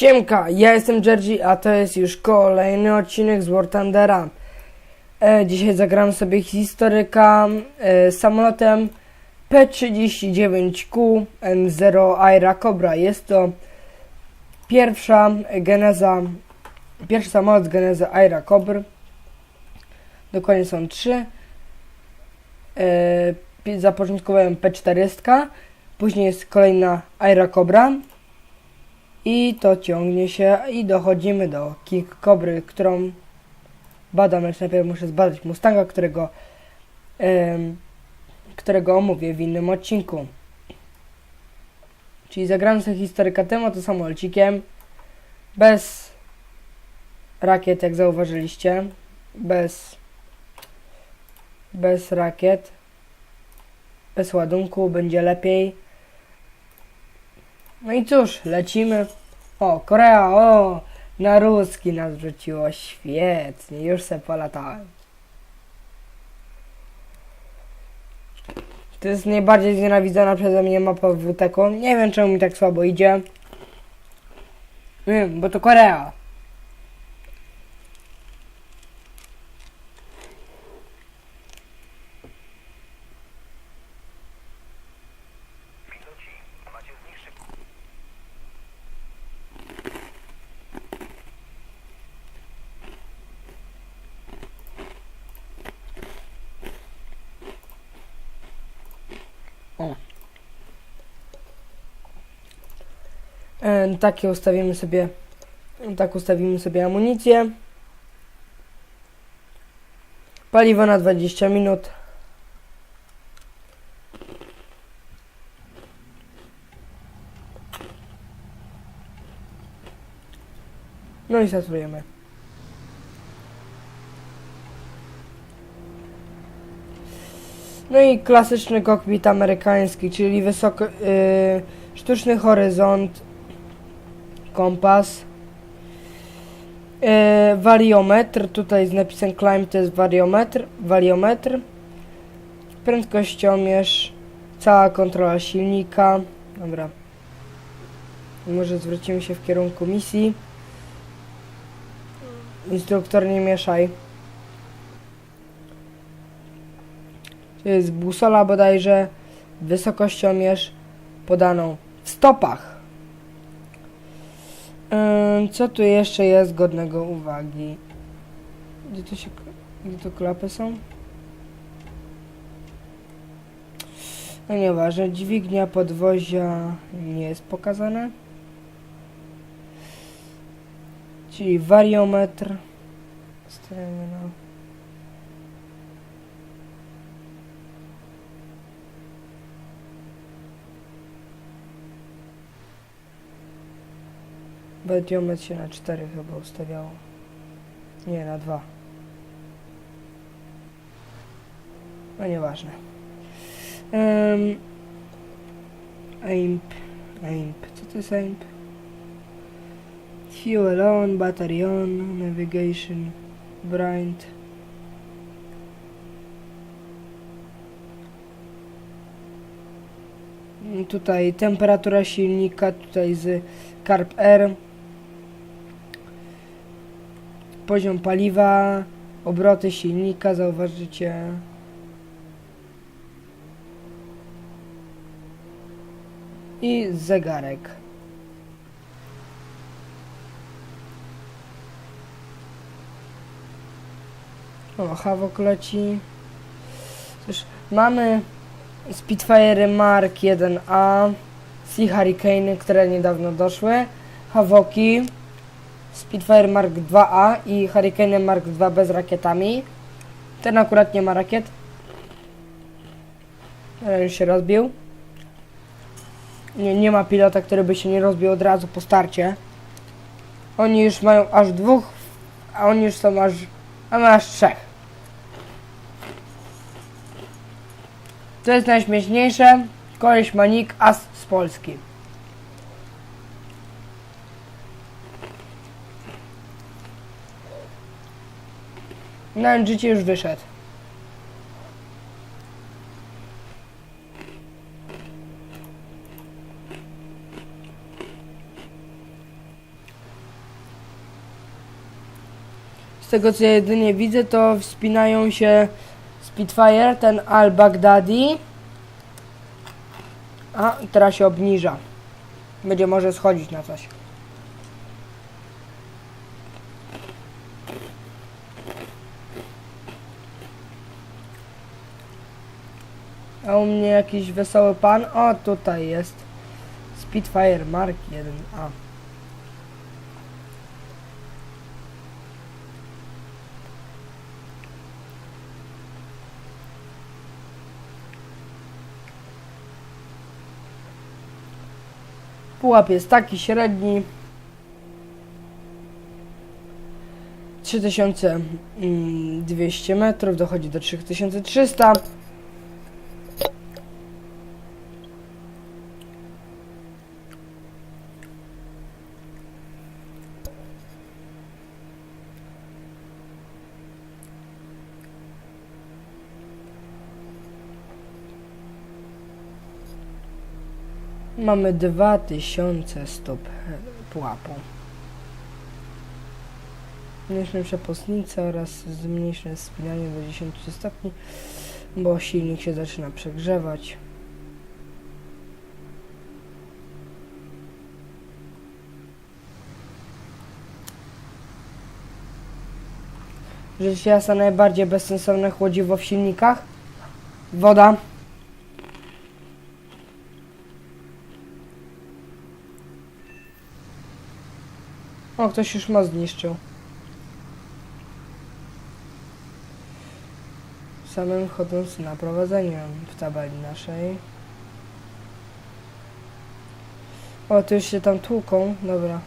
Siemka, ja jestem Jerzy, a to jest już kolejny odcinek z War Thundera. E, dzisiaj zagram sobie historyka e, samolotem P-39Q N0 Aira Cobra. Jest to pierwsza geneza, pierwszy samolot z genezy Aira Cobra. Dokładnie są trzy. E, zapoczątkowałem P-400, później jest kolejna Aira Cobra. I to ciągnie się i dochodzimy do King Kobry, którą badam, lecz najpierw muszę zbadać Mustanga, którego, em, którego omówię w innym odcinku. Czyli zagrałem sobie historyka tym oto samolocikiem, bez rakiet, jak zauważyliście, bez, bez rakiet, bez ładunku, będzie lepiej. No i cóż, lecimy. O, Korea, o! Na ruski nas wrzuciło. Świetnie, już se polatałem. To jest najbardziej znienawidzona przeze mnie mapa w WTK. Nie wiem czemu mi tak słabo idzie. Nie bo to Korea. Takie ustawimy sobie tak ustawimy sobie amunicję. Paliwo na 20 minut. No i saturujemy no i klasyczny kokpit amerykański czyli wysoko, yy, sztuczny horyzont kompas. E, wariometr, tutaj z napisem climb to jest wariometr, wariometr. Prędkościomierz, cała kontrola silnika. Dobra. Może zwrócimy się w kierunku misji. Instruktor nie mieszaj. To jest busola bodajże, wysokościomierz podaną w stopach. Co tu jeszcze jest godnego uwagi? Gdzie to się... Gdzie to klapy są? No nieważne, dźwignia podwozia nie jest pokazane. Czyli wariometr. Stawiamy na... Bediometr się na 4 chyba ustawiało. Nie, na 2. No nieważne. Um, AIMP. AIMP. Co to jest AIMP? Fuel on, battery on, navigation, blind. Tutaj temperatura silnika, tutaj z Carb R. Poziom paliwa, obroty silnika, zauważycie. I zegarek. O, Havok leci. Cóż, mamy Spitfire Mark 1A, Sea Hurricane, które niedawno doszły, Havoki, Spitfire Mark 2A i Hurricane Mark 2 bez rakietami. Ten akurat nie ma rakiet. Ten już się rozbił. Nie, nie ma pilota, który by się nie rozbił od razu po starcie. Oni już mają aż dwóch, a oni już są aż, a my aż trzech. Co jest najśmieszniejsze? Koleś Manik, as z Polski. Na NGT już wyszedł. Z tego co ja jedynie widzę, to wspinają się Spitfire, ten Al Baghdadi. A teraz się obniża. Będzie może schodzić na coś. A u mnie jakiś wesoły pan. O, tutaj jest. Spitfire Mark 1A. Pułap jest taki średni. 3200 metrów dochodzi do 3300. Mamy 2000 stóp e, pułapu. Zmniejszymy przepustnicę oraz zmniejszymy spinanie do 10 stopni, bo silnik się zaczyna przegrzewać. Rzecz jasna najbardziej bezsensowne chłodziwo w silnikach. Woda. O, ktoś już most zniszczył. Samym chodząc na prowadzeniu w tabeli naszej. O, tu już się tam tłuką. Dobra.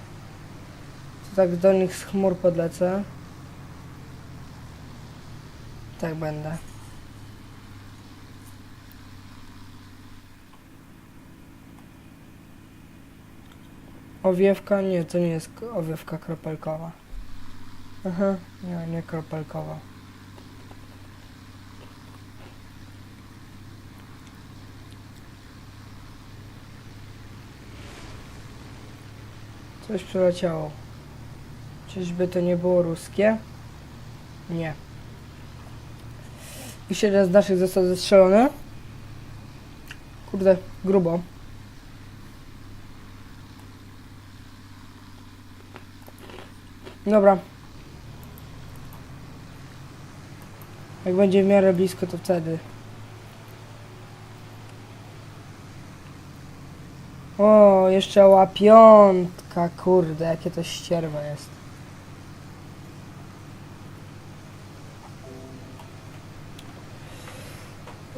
To tak do nich z chmur podlecę. Tak będę. Owiewka? Nie, to nie jest owiewka kropelkowa. Aha, nie, nie kropelkowa. Coś przeleciało. Czyżby to nie było ruskie? Nie. I jeden z naszych został zestrzelony. Kurde, grubo. Dobra. Jak będzie w miarę blisko, to wtedy. O, jeszcze łapiątka, kurde, jakie to ścierwa jest.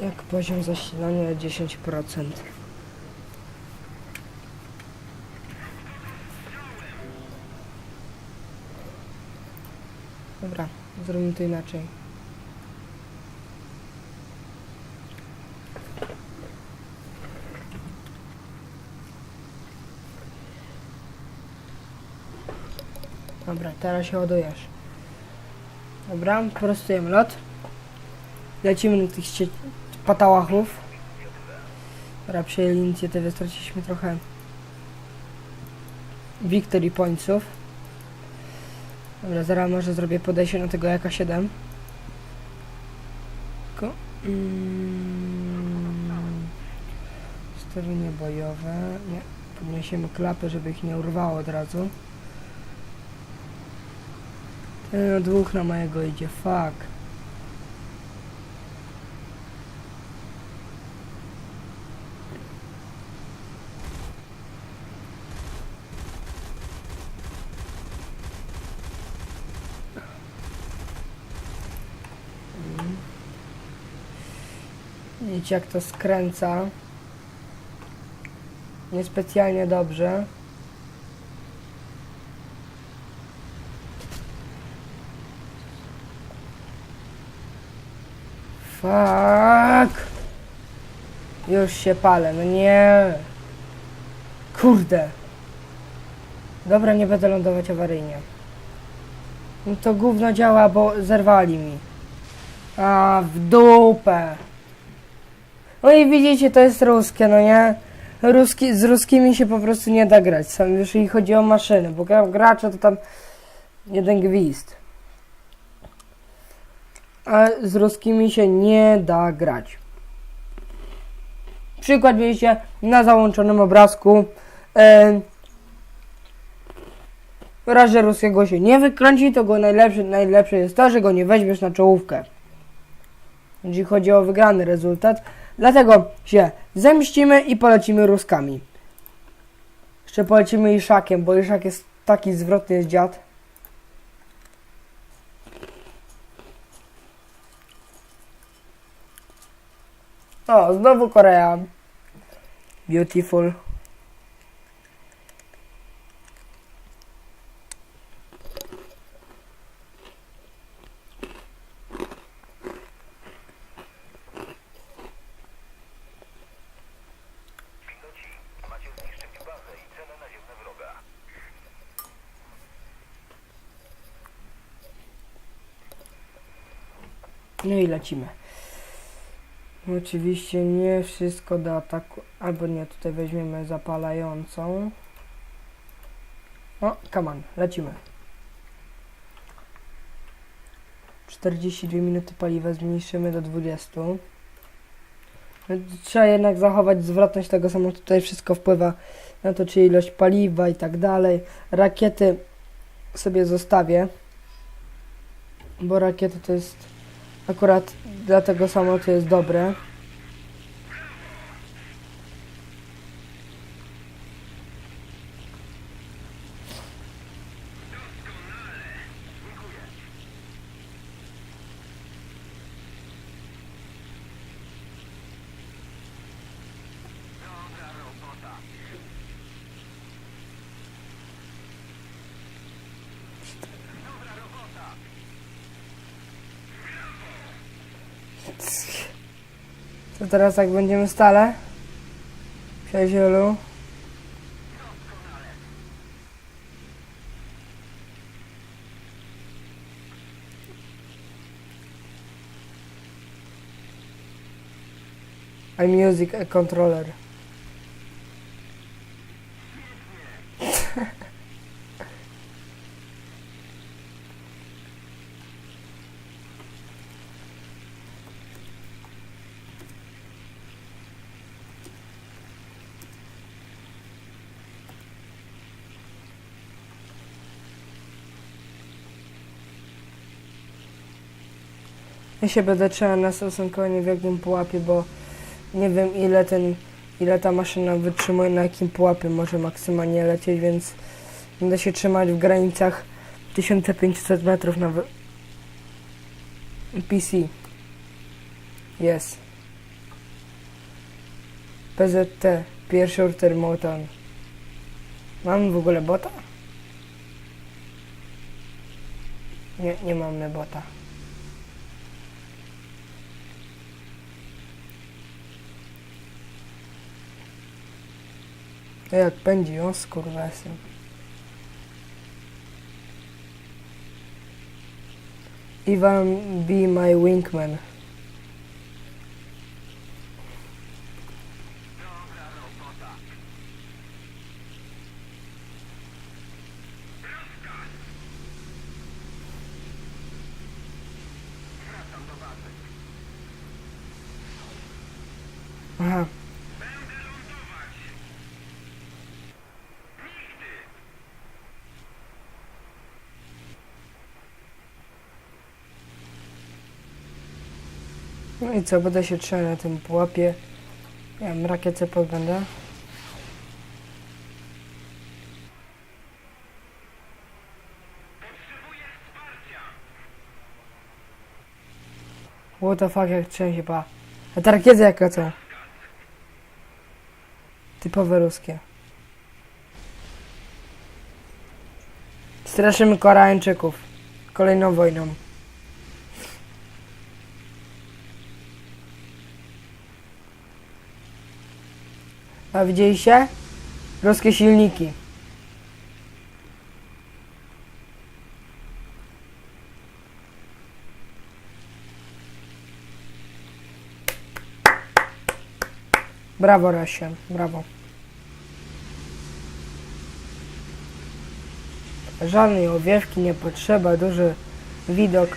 Jak poziom zasilania 10%. Dobra, zrobimy to inaczej. Dobra, teraz się ładujesz. Dobra, prostujemy lot. Lecimy na tych patałachów. Dobra, przejęli inicjatywę, straciliśmy trochę victory pointsów. Dobra, zaraz może zrobię podejście na tego jaka 7. Tylko... Mm, Ustawienie bojowe. Nie. Podniesiemy klapy, żeby ich nie urwało od razu. Ten dwóch na mojego idzie, fuck. Widzicie jak to skręca. Niespecjalnie dobrze. Fuck. Już się palę, no nie. Kurde. Dobra, nie będę lądować awaryjnie. No to gówno działa, bo zerwali mi. A, w dupę. No i widzicie, to jest ruskie, no nie? Ruski, z ruskimi się po prostu nie da grać, sam jeżeli chodzi o maszyny, bo gra- gracze to tam jeden gwizd. a z ruskimi się nie da grać. Przykład widzicie na załączonym obrazku. E, w razie ruskiego się nie wykręci, to go najlepsze, najlepsze jest to, że go nie weźmiesz na czołówkę. Jeśli chodzi o wygrany rezultat. Dlatego się zemścimy i polecimy ruskami. Jeszcze polecimy Iszakiem, bo Iszak jest taki zwrotny jest dziad. O, znowu Korea. Beautiful. No i lecimy. Oczywiście nie wszystko do ataku. Albo nie, tutaj weźmiemy zapalającą. O, come on, lecimy. 42 minuty paliwa zmniejszymy do 20. No, Trzeba jednak zachować zwrotność tego samo. Tutaj wszystko wpływa na to, czy ilość paliwa i tak dalej. Rakiety sobie zostawię, bo rakiety to jest Akurat dlatego samo to jest dobre. Teraz jak będziemy stale? Przyjacielu. iMusic controller. Ja się będę trzymał na stosunkowo niewielkim pułapie, bo nie wiem ile ten, ile ta maszyna wytrzymuje, na jakim pułapie może maksymalnie lecieć, więc będę się trzymać w granicach 1500 metrów na. PC. Jest. PZT, pierwszy order motan. Mam w ogóle bota? Nie, nie mamy bota. Jak pędzi, o skurwesy. Ivan be my wingman. Aha. No i co, będę się trzymał na tym pułapie. Ja wiem, rakietę podbędę. What the fuck, jak trzęsie, pa. A ta rakieta jaka co? Typowe ruskie. Straszymy Koreańczyków. Kolejną wojną. A widzieliście? Ruskie silniki. Brawo, Rosjan, brawo. Żadnej owiewki nie potrzeba, duży widok.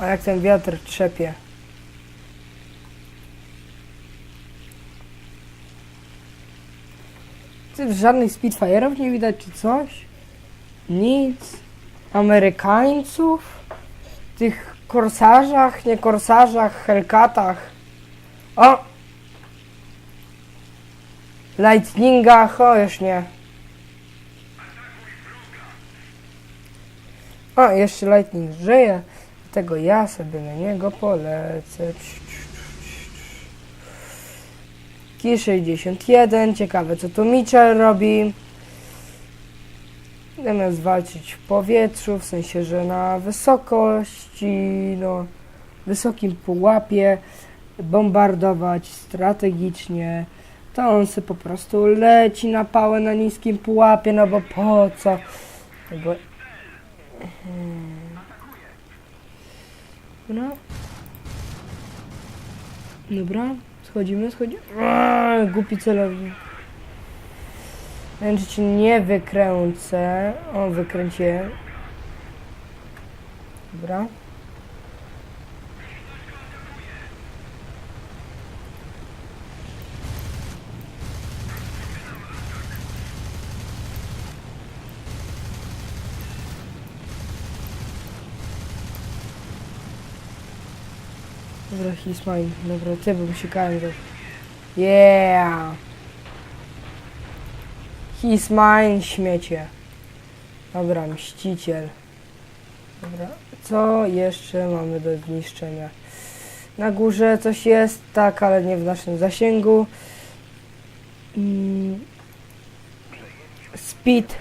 A jak ten wiatr trzepie. Żadnych Spitfire'ów nie widać czy coś? Nic. Amerykańców? Tych korsarzach, nie korsarzach, Hellcatach. O! Lightningach, o już nie. O, jeszcze Lightning żyje. Dlatego ja sobie na niego polecę. Ki-61. Ciekawe, co tu Mitchell robi. Zamiast walczyć w powietrzu, w sensie, że na wysokości, no, wysokim pułapie, bombardować strategicznie, to on sobie po prostu leci na pałę na niskim pułapie, no bo po co? Bo Dobra. Dobra, schodzimy, schodzimy. Głupi celownik. Wiem, ci nie wykręcę. O, wykręciłem. Dobra. Dobra, he's mine. Dobra, ty, sikałem go. Yeah! He's mine, śmiecie. Dobra, mściciel. Dobra, co jeszcze mamy do zniszczenia? Na górze coś jest, tak, ale nie w naszym zasięgu. Mm. Speed.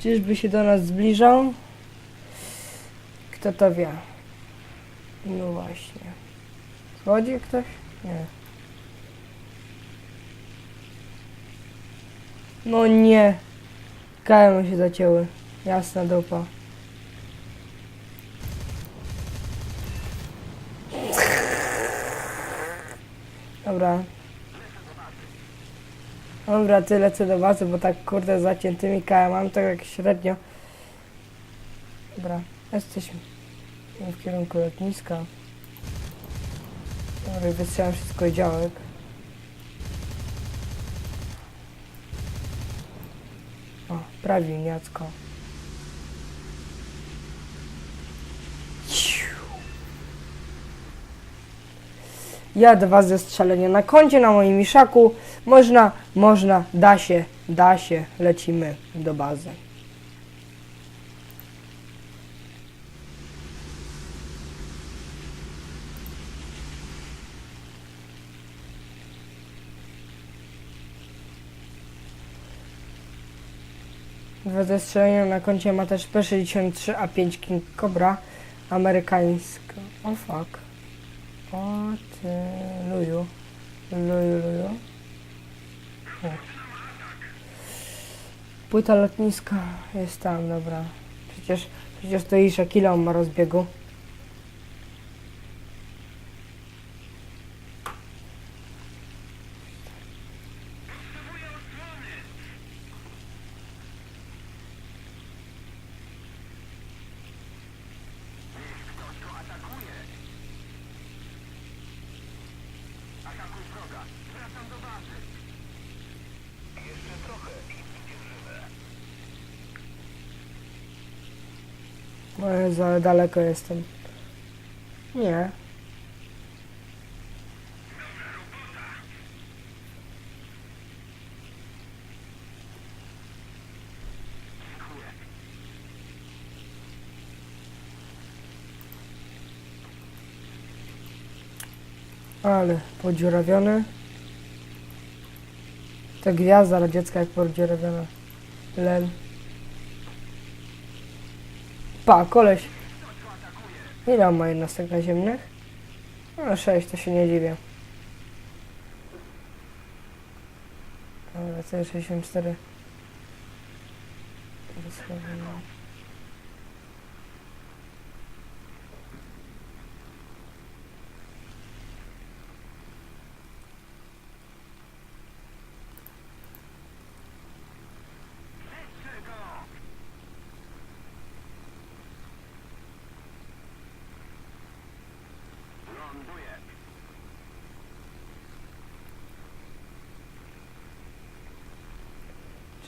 Czyżby się do nas zbliżał? Kto to wie? No właśnie. Chodzi ktoś? Nie. No nie. Kajmy się zacięły. Jasna dupa. Dobra. Dobra, ty lecę do bazy, bo tak kurde zaciętymi KM mam tak jak średnio. Dobra, jesteśmy w kierunku lotniska. Dobra, wystrzelam wszystko i działek. O, prawilniacko. Ja dwa zestrzelenia na koncie na moim miszaku. Można, można, da się, da się. Lecimy do bazy. Dwa zestrzelenia na koncie ma też P63 A5 King Cobra amerykańska. O fuck. O ty luju. Luju, luju. O. Płyta lotniska jest tam, dobra. Przecież, przecież to Isza kilo on ma rozbiegu. Ale daleko jestem. Nie. Ale podziurawione. Ta gwiazda radziecka jak podziurawiona. Lel. Pa, koleś. Ile on ma jednostek naziemnych? No, 6, to się nie dziwię. Dobra, C64. Wysłowiono.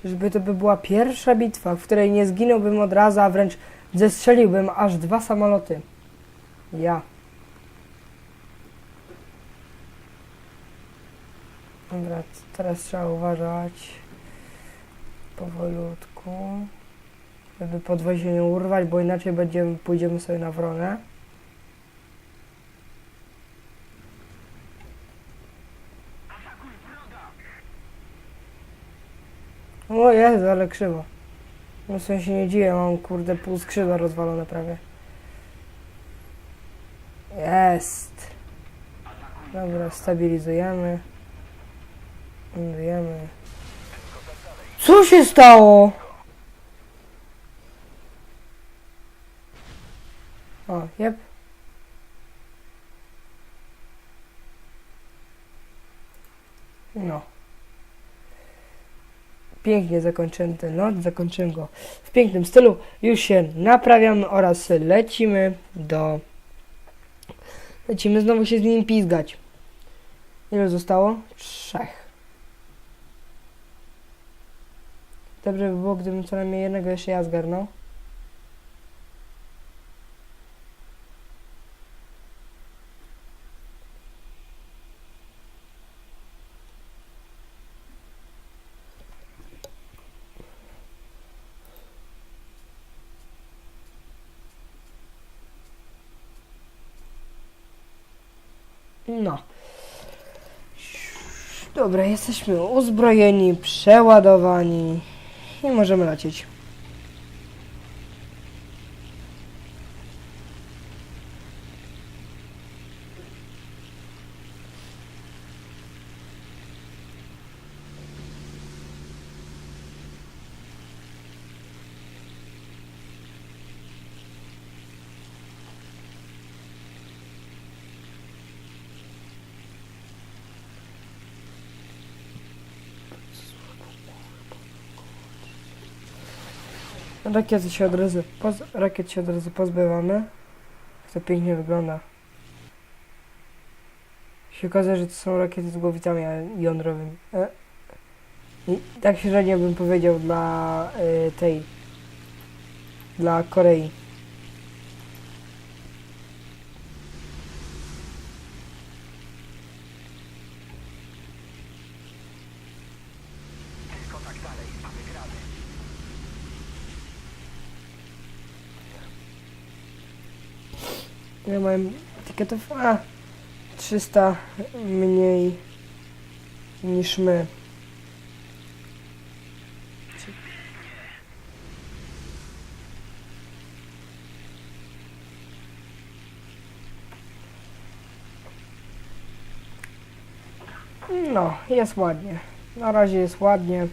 Czyżby to by była pierwsza bitwa, w której nie zginąłbym od razu, a wręcz zestrzeliłbym aż dwa samoloty. Ja. Dobra, teraz trzeba uważać powolutku, żeby podwozie nie urwać, bo inaczej będziemy, pójdziemy sobie na wronę. O Jezu, ale krzywo. No w sensie nie dziwię, mam kurde pół skrzydła rozwalone prawie. Jest. Dobra, stabilizujemy. Lądujemy. Co się stało? O, jep. No. Pięknie zakończyłem ten lot, zakończyłem go w pięknym stylu. Już się naprawiamy oraz lecimy do... Lecimy znowu się z nim pizgać. Ile zostało? Trzech. Dobrze by było, gdybym co najmniej jednego jeszcze ja zgarnął. No. Dobra, jesteśmy uzbrojeni, przeładowani i możemy lecieć. Rakiety się od razu, poz, rakiet się od razu pozbywamy. To pięknie wygląda. Się okazuje, że to są rakiety z głowicami jądrowymi. E? I tak średnio bym powiedział dla y, tej, dla Korei. Tylko tak dalej, a wygramy. Ja mam etykietów, a 300 mniej niż my. No, jest ładnie. Na razie jest ładnie.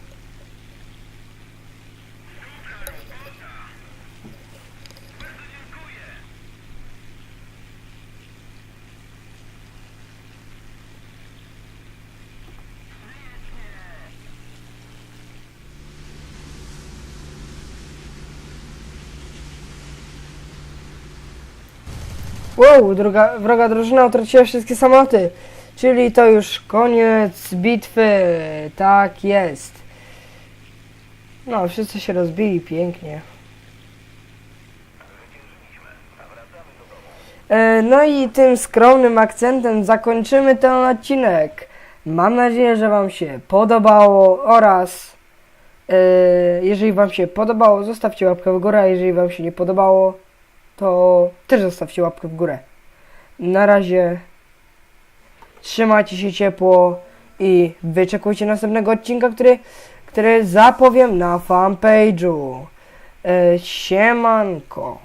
Wow, druga, wroga drużyna utraciła wszystkie samoloty. Czyli to już koniec bitwy. Tak jest. No, wszyscy się rozbili pięknie. E, No i tym skromnym akcentem zakończymy ten odcinek. Mam nadzieję, że Wam się podobało oraz e, jeżeli Wam się podobało, zostawcie łapkę w górę, jeżeli Wam się nie podobało, to też zostawcie łapkę w górę. Na razie trzymajcie się ciepło i wyczekujcie następnego odcinka, który, który zapowiem na fanpage'u. E, siemanko.